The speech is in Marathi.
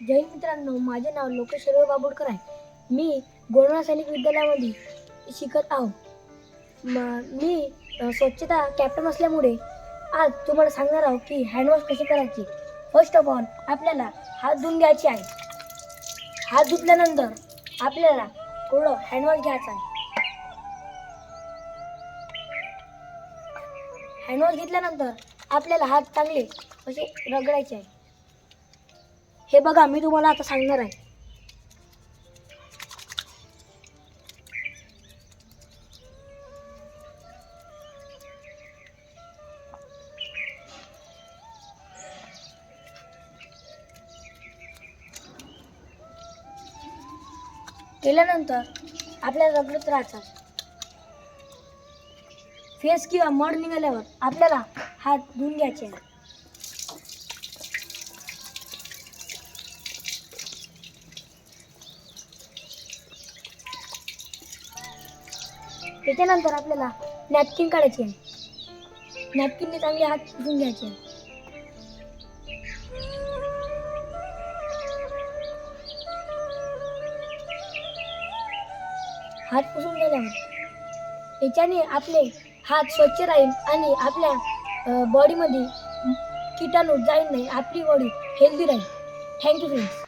जय मित्रांनो माझे नाव लोकेश शर्व बाबुडकर आहे. मी गोंडवा सैनिक विद्यालयामध्ये शिकत आहो. म मी स्वच्छता कॅप्टन असल्यामुळे आज तुम्हाला सांगणार आहोत की हँडवॉश कसे करायचे. फर्स्ट ऑफ ऑल आपल्याला हात धुवून घ्यायचे आहे. हात धुतल्यानंतर आपल्याला थोडं हँडवॉश घ्यायचं आहे. हँडवॉश घेतल्यानंतर आपल्याला हात चांगले असे रगडायचे आहे. हे बघा मी तुम्हाला आता सांगणार आहे. केल्यानंतर आपल्याला रगडत राहतात. फेस किंवा मड निघाल्यावर आपल्याला हात धुवून घ्यायचे त्याच्यानंतर आपल्याला नॅपकिन काढायचे आहे. नॅपकिनने चांगले हात पुसून घ्यायचे हात पुसून गेल्यावर याच्याने आपले हात स्वच्छ राहील आणि आपल्या बॉडीमध्ये किटाणू जाईल नाही आपली बॉडी हेल्दी राहील. Thank you friends